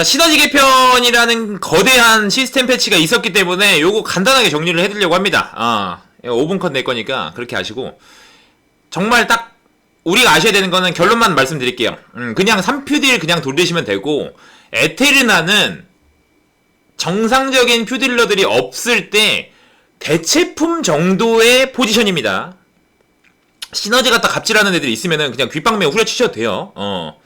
자, 시너지 개편이라는 거대한 시스템 패치가 있었기 때문에 요거 간단하게 정리를 해드리려고 합니다. 아, 5분 컷 낼 거니까 그렇게 하시고. 정말 딱 우리가 아셔야 되는 거는 결론만 말씀드릴게요. 음, 그냥 3퓨딜 그냥 돌리시면 되고, 에테르나는 정상적인 퓨딜러들이 없을 때 대체품 정도의 포지션입니다. 시너지 갖다 갑질하는 애들이 있으면은 그냥 귓방매 후려치셔도 돼요. 어.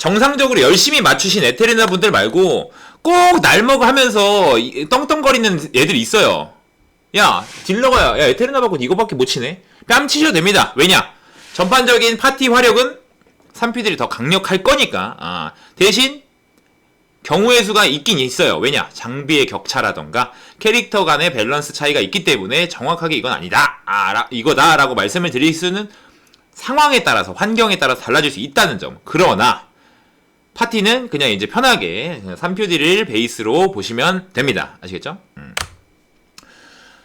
정상적으로 열심히 맞추신 에테르나 분들 말고 꼭 날먹어 하면서 이- 떵떵거리는 애들이 있어요. 야, 딜러가 야, 에테르나 받고 이거밖에 못 치네? 뺨 치셔도 됩니다. 왜냐? 전반적인 파티 화력은 3피들이 더 강력할 거니까. 아, 대신 경우의 수가 있긴 있어요. 왜냐? 장비의 격차라던가 캐릭터 간의 밸런스 차이가 있기 때문에 정확하게 이건 아니다. 아, 라, 이거다라고 말씀을 드릴 수는 상황에 따라서 환경에 따라서 달라질 수 있다는 점. 그러나 파티는 그냥 이제 편하게 3퓨디를 베이스로 보시면 됩니다. 아시겠죠? 음.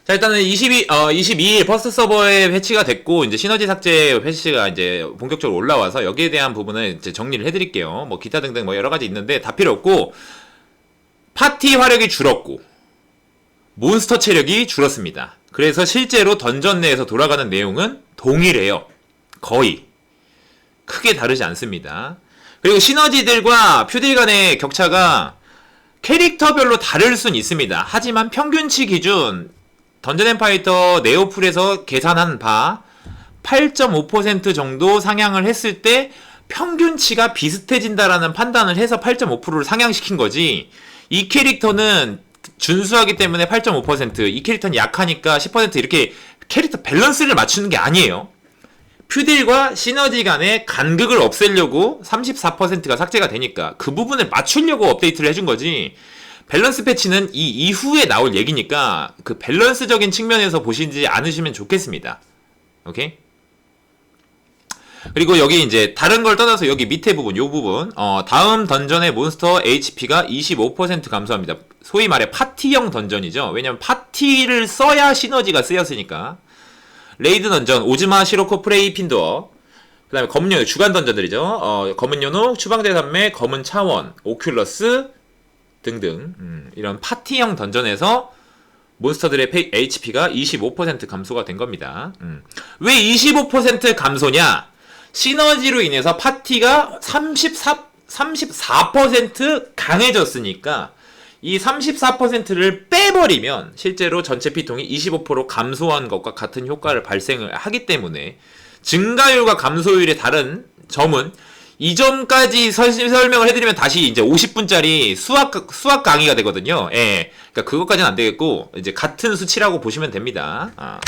자, 일단은 22, 어, 22일 퍼스트 서버에 패치가 됐고, 이제 시너지 삭제 패치가 이제 본격적으로 올라와서 여기에 대한 부분을 이제 정리를 해드릴게요. 뭐 기타 등등 뭐 여러 가지 있는데 다 필요 없고, 파티 화력이 줄었고, 몬스터 체력이 줄었습니다. 그래서 실제로 던전 내에서 돌아가는 내용은 동일해요. 거의. 크게 다르지 않습니다. 그리고 시너지들과 퓨딜 간의 격차가 캐릭터별로 다를 순 있습니다. 하지만 평균치 기준 던전 앤 파이터 네오풀에서 계산한 바 8.5% 정도 상향을 했을 때 평균치가 비슷해진다라는 판단을 해서 8.5%를 상향시킨 거지. 이 캐릭터는 준수하기 때문에 8.5%, 이 캐릭터는 약하니까 10% 이렇게 캐릭터 밸런스를 맞추는 게 아니에요. 퓨딜과 시너지 간의 간극을 없애려고 34%가 삭제가 되니까 그 부분을 맞추려고 업데이트를 해준 거지. 밸런스 패치는 이 이후에 나올 얘기니까 그 밸런스적인 측면에서 보시지 않으시면 좋겠습니다. 오케이? 그리고 여기 이제 다른 걸 떠나서 여기 밑에 부분, 요 부분, 어, 다음 던전의 몬스터 HP가 25% 감소합니다. 소위 말해 파티형 던전이죠. 왜냐면 파티를 써야 시너지가 쓰였으니까. 레이드 던전, 오즈마, 시로코, 프레이, 핀도어. 그 다음에 검은 연옥, 주간 던전들이죠. 어, 검은 연옥, 추방대 산매, 검은 차원, 오큘러스 등등. 음, 이런 파티형 던전에서 몬스터들의 HP가 25% 감소가 된 겁니다. 음. 왜 25% 감소냐? 시너지로 인해서 파티가 34, 34% 강해졌으니까 이 34%를 빼버리면 실제로 전체 피통이 25% 감소한 것과 같은 효과를 발생을 하기 때문에 증가율과 감소율의 다른 점은 이 점까지 설- 설명을 해드리면 다시 이제 50분짜리 수학 수학 강의가 되거든요. 예, 그러니까 그것까지는 안 되겠고 이제 같은 수치라고 보시면 됩니다. 아.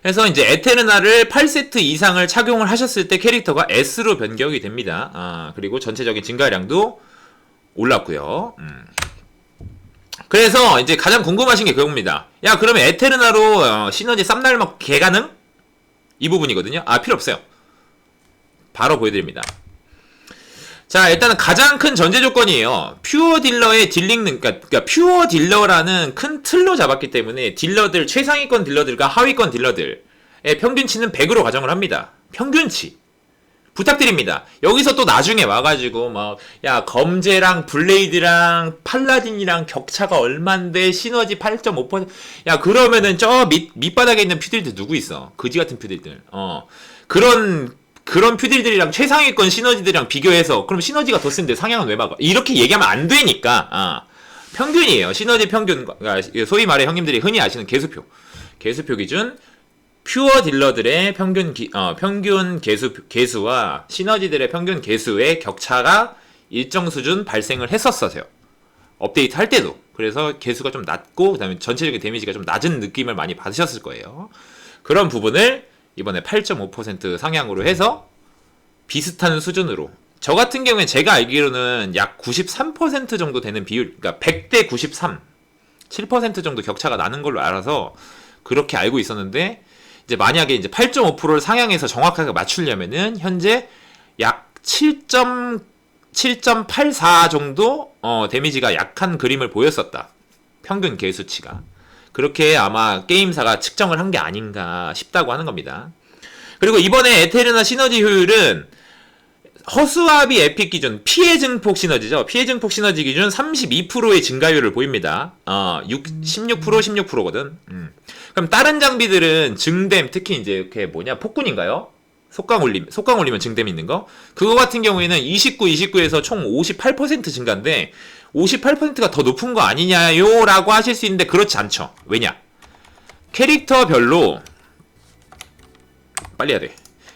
그래서 이제 에테르나를 8세트 이상을 착용을 하셨을 때 캐릭터가 S로 변경이 됩니다. 아, 그리고 전체적인 증가량도 올랐고요. 음. 그래서 이제 가장 궁금하신 게 그겁니다. 야, 그러면 에테르나로 어, 시너지 쌈날먹 개가능? 이 부분이거든요. 아, 필요 없어요. 바로 보여드립니다. 자, 일단은 가장 큰 전제 조건이에요. 퓨어 딜러의 딜링 능, 그러니까, 그러니까 퓨어 딜러라는 큰 틀로 잡았기 때문에 딜러들, 최상위권 딜러들과 하위권 딜러들의 평균치는 100으로 가정을 합니다. 평균치. 부탁드립니다. 여기서 또 나중에 와가지고 막 야 검제랑 블레이드랑 팔라딘이랑 격차가 얼만데 시너지 8.5%야 그러면은 저 밑 밑바닥에 있는 퓨딜들 누구 있어? 그지 같은 퓨딜들. 어 그런 그런 퓨딜들이랑 최상위권 시너지들이랑 비교해서 그럼 시너지가 더 센데 상향은 왜 막아? 이렇게 얘기하면 안 되니까 아 평균이에요. 시너지 평균 그러니까 소위 말해 형님들이 흔히 아시는 개수표 개수표 기준 퓨어 딜러들의 평균 기, 어, 평균 개수 개수와 시너지들의 평균 개수의 격차가 일정 수준 발생을 했었어요. 업데이트 할 때도. 그래서 개수가 좀 낮고 그다음에 전체적인 데미지가 좀 낮은 느낌을 많이 받으셨을 거예요. 그런 부분을 이번에 8.5% 상향으로 해서 비슷한 수준으로 저 같은 경우에 제가 알기로는 약 93% 정도 되는 비율, 그러니까 100대 93, 7% 정도 격차가 나는 걸로 알아서 그렇게 알고 있었는데 이제 만약에 이제 8.5%를 상향해서 정확하게 맞추려면은 현재 약 7. 7.84 정도 어, 데미지가 약한 그림을 보였었다. 평균 개수치가. 그렇게 아마 게임사가 측정을 한 게 아닌가 싶다고 하는 겁니다. 그리고 이번에 에테르나 시너지 효율은 허수아비 에픽 기준 피해 증폭 시너지죠. 피해 증폭 시너지 기준 32%의 증가율을 보입니다. 어, 6, 16% 16%거든. 음. 그럼 다른 장비들은 증댐 특히 이제 이렇게 뭐냐 폭군인가요? 속강 올림 속강 올리면 증댐 있는 거. 그거 같은 경우에는 29 29에서 총 58% 증가인데 58%가 더 높은 거 아니냐요 라고 하실 수 있는데 그렇지 않죠. 왜냐? 캐릭터별로 빨리 해야 돼.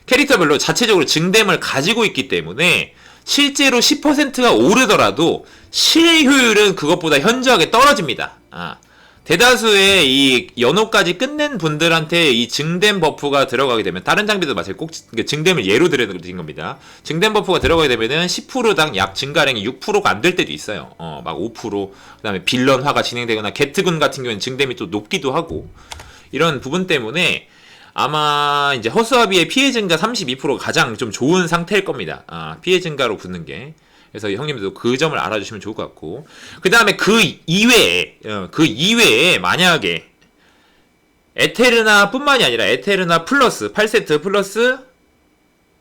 캐릭터별로 자체적으로 증댐을 가지고 있기 때문에 실제로 10%가 오르더라도 실효율은 그것보다 현저하게 떨어집니다. 아, 대다수의 이 연호까지 끝낸 분들한테 이 증댐 버프가 들어가게 되면 다른 장비도 마찬가지 꼭 증- 증댐을 예로 드리는 겁니다. 증댐 버프가 들어가게 되면은 10%당 약 증가량이 6%가 안 될 때도 있어요. 어, 막 5%, 그다음에 빌런화가 진행되거나 게트군 같은 경우는 증댐이 또 높기도 하고 이런 부분 때문에 아마 이제 허수아비의 피해 증가 32%가 가장 좀 좋은 상태일 겁니다. 아, 피해 증가로 붙는 게. 그래서 형님들도 그 점을 알아주시면 좋을 것 같고. 그 다음에 그 이외에, 어, 그 이외에 만약에 에테르나 뿐만이 아니라 에테르나 플러스, 8세트 플러스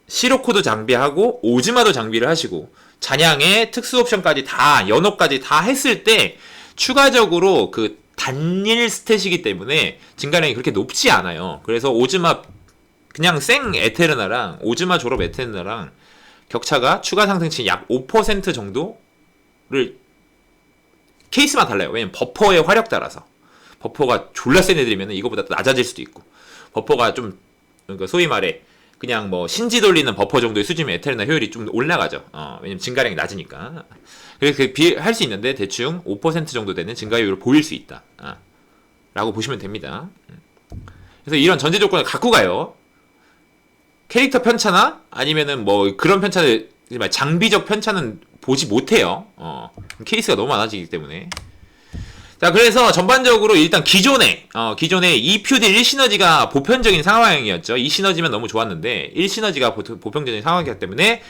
시로코도 장비하고 오즈마도 장비를 하시고 잔향의 특수 옵션까지 다 연호까지 다 했을 때 추가적으로 그 단일 스탯이기 때문에 증가량이 그렇게 높지 않아요. 그래서 오즈마 그냥 생 에테르나랑 오즈마 졸업 에테르나랑 격차가 추가 상승치 약 5% 정도를 케이스만 달라요. 왜냐면 버퍼의 화력 따라서 버퍼가 졸라 센 애들이면 이거보다 더 낮아질 수도 있고 버퍼가 좀 그러니까 소위 말해 그냥 뭐 신지 돌리는 버퍼 정도의 수준이면 에테르나 효율이 좀 올라가죠. 어, 왜냐면 증가량이 낮으니까. 그래서 비할 수 있는데 대충 5% 정도 되는 증가율을 보일 수 있다. 아, 라고 보시면 됩니다. 음. 그래서 이런 전제 조건을 갖고 가요. 캐릭터 편차나 아니면은 뭐 그런 편차를 장비적 편차는 보지 못해요. 어, 케이스가 너무 많아지기 때문에. 자, 그래서 전반적으로 일단 기존에, 어, 기존에 2퓨드 1시너지가 보편적인 상황이었죠. 2시너지면 너무 좋았는데, 1시너지가 보편적인 상황이었기 때문에,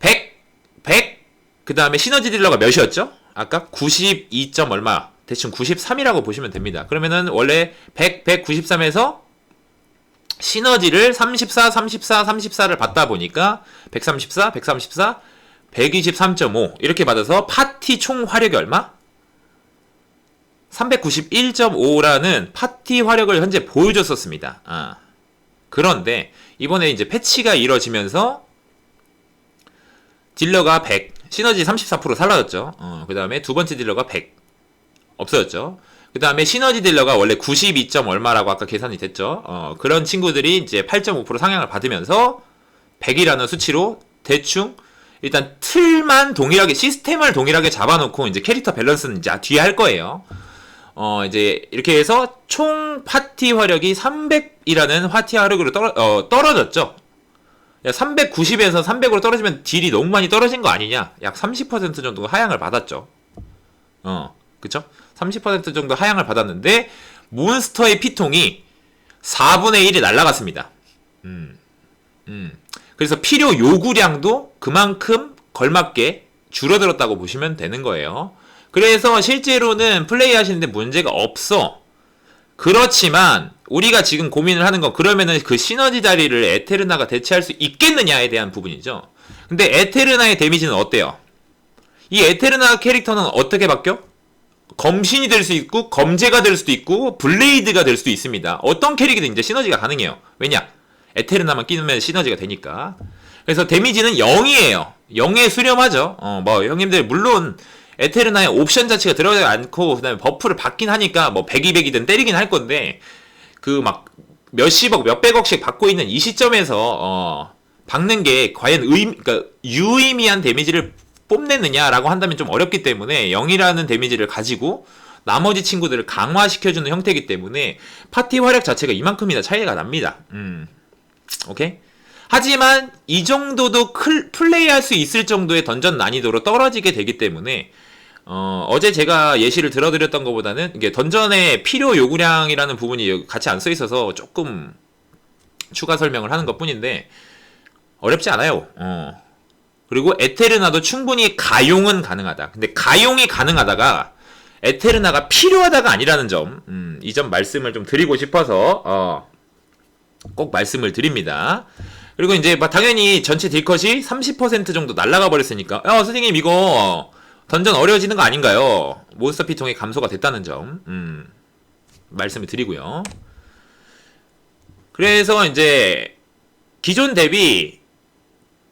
100, 100, 그 다음에 시너지 딜러가 몇이었죠? 아까 92. 점 얼마, 대충 93이라고 보시면 됩니다. 그러면은 원래 100, 193에서 시너지를 34, 34, 34를 받다 보니까 134, 134, 123.5 이렇게 받아서 파티 총 화력이 얼마? 391.5라는 파티 화력을 현재 보여줬었습니다. 아. 그런데 이번에 이제 패치가 이뤄지면서 딜러가 100, 시너지 34% 사라졌죠. 어, 그 다음에 두 번째 딜러가 100 없어졌죠. 그 다음에 시너지 딜러가 원래 92점 얼마라고 아까 계산이 됐죠. 어, 그런 친구들이 이제 8.5% 상향을 받으면서 100이라는 수치로 대충 일단 틀만 동일하게 시스템을 동일하게 잡아놓고 이제 캐릭터 밸런스는 이제 뒤에 할 거예요. 어 이제 이렇게 해서 총 파티 화력이 300이라는 파티 화력으로 떨어, 어, 떨어졌죠. 390에서 300으로 떨어지면 딜이 너무 많이 떨어진 거 아니냐? 약 30% 정도 하향을 받았죠. 어, 그쵸? 30% 정도 하향을 받았는데 몬스터의 피통이 4분의 1이 날라갔습니다. 음, 음. 그래서 필요 요구량도 그만큼 걸맞게 줄어들었다고 보시면 되는 거예요. 그래서 실제로는 플레이 하시는데 문제가 없어. 그렇지만 우리가 지금 고민을 하는 건 그러면은 그 시너지 자리를 에테르나가 대체할 수 있겠느냐에 대한 부분이죠. 근데 에테르나의 데미지는 어때요? 이 에테르나 캐릭터는 어떻게 바뀌어? 검신이 될 수 있고 검제가 될 수도 있고 블레이드가 될 수도 있습니다. 어떤 캐릭이든 이제 시너지가 가능해요. 왜냐? 에테르나만 끼면 시너지가 되니까. 그래서 데미지는 0이에요. 0에 수렴하죠. 어, 뭐 형님들 물론 에테르나의 옵션 자체가 들어가지 않고 그다음에 버프를 받긴 하니까 뭐 100, 200이든 때리긴 할 건데 그 막 몇십억, 몇백억씩 받고 있는 이 시점에서 어, 박는 게 과연 의, 그러니까 유의미한 데미지를 뽐내느냐라고 한다면 좀 어렵기 때문에 0이라는 데미지를 가지고 나머지 친구들을 강화시켜주는 형태이기 때문에 파티 화력 자체가 이만큼이나 차이가 납니다. 음. 오케이? 하지만 이 정도도 클, 플레이할 수 있을 정도의 던전 난이도로 떨어지게 되기 때문에 어, 어제 제가 예시를 들어드렸던 것보다는 이게 던전의 필요 요구량이라는 부분이 같이 안 써 있어서 조금 추가 설명을 하는 것 뿐인데 어렵지 않아요. 어. 그리고 에테르나도 충분히 가용은 가능하다. 근데 가용이 가능하다가 에테르나가 필요하다가 아니라는 점, 음, 이 점 말씀을 좀 드리고 싶어서 어, 꼭 말씀을 드립니다. 그리고 이제 막 당연히 전체 딜컷이 30% 정도 날라가 버렸으니까 야 선생님 이거 던전 어려워지는 거 아닌가요? 몬스터 피통이 감소가 됐다는 점 음, 말씀을 드리고요. 그래서 이제 기존 대비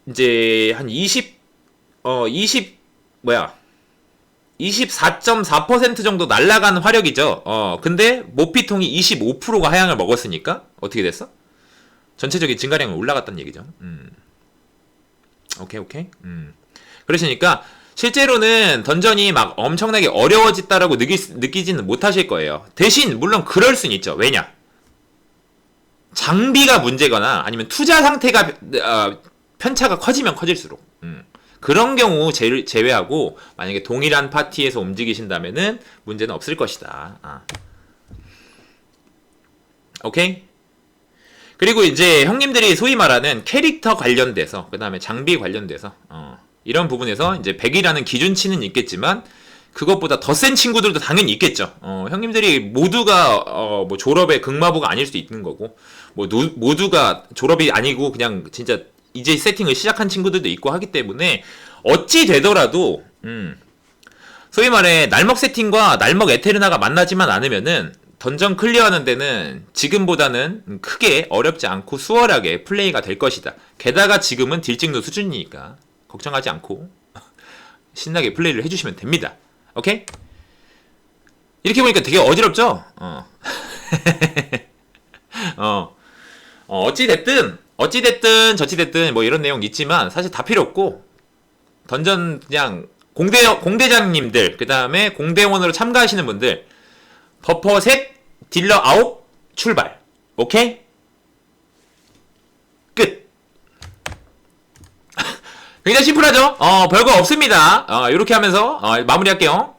이제 한 20, 어, 20, 뭐야. 24.4% 정도 날라간 화력이죠. 어, 근데 모피통이 25%가 하향을 먹었으니까 어떻게 됐어? 전체적인 증가량은 올라갔다는 얘기죠. 음. 오케이, 오케이. 음. 그러시니까 실제로는 던전이 막 엄청나게 어려워졌다라고 느끼, 느끼지는 못하실 거예요. 대신 물론 그럴 수는 있죠. 왜냐? 장비가 문제거나 아니면 투자 상태가 어, 편차가 커지면 커질수록 음. 그런 경우 제, 제외하고 만약에 동일한 파티에서 움직이신다면은 문제는 없을 것이다. 아. 오케이? 그리고 이제 형님들이 소위 말하는 캐릭터 관련돼서 그 다음에 장비 관련돼서 어, 이런 부분에서 이제 100이라는 기준치는 있겠지만 그것보다 더 센 친구들도 당연히 있겠죠. 어, 형님들이 모두가 어, 뭐 졸업의 극마부가 아닐 수도 있는 거고 뭐 노- 모두가 졸업이 아니고 그냥 진짜 이제 세팅을 시작한 친구들도 있고 하기 때문에 어찌 되더라도 음, 소위 말해 날먹 세팅과 날먹 에테르나가 만나지만 않으면은 던전 클리어하는 데는 지금보다는 크게 어렵지 않고 수월하게 플레이가 될 것이다. 게다가 지금은 딜찍도 수준이니까 걱정하지 않고 신나게 플레이를 해주시면 됩니다. 오케이? 이렇게 보니까 되게 어지럽죠? 어. 어. 어, 어찌됐든, 어찌됐든, 저찌됐든, 뭐 이런 내용 있지만, 사실 다 필요 없고, 던전, 그냥, 공대, 공대장님들, 그 다음에 공대원으로 참가하시는 분들, 버퍼 셋, 딜러 아홉, 출발. 오케이? 끝. 굉장히 심플하죠? 어, 별거 없습니다. 어, 이렇게 하면서, 어, 마무리할게요.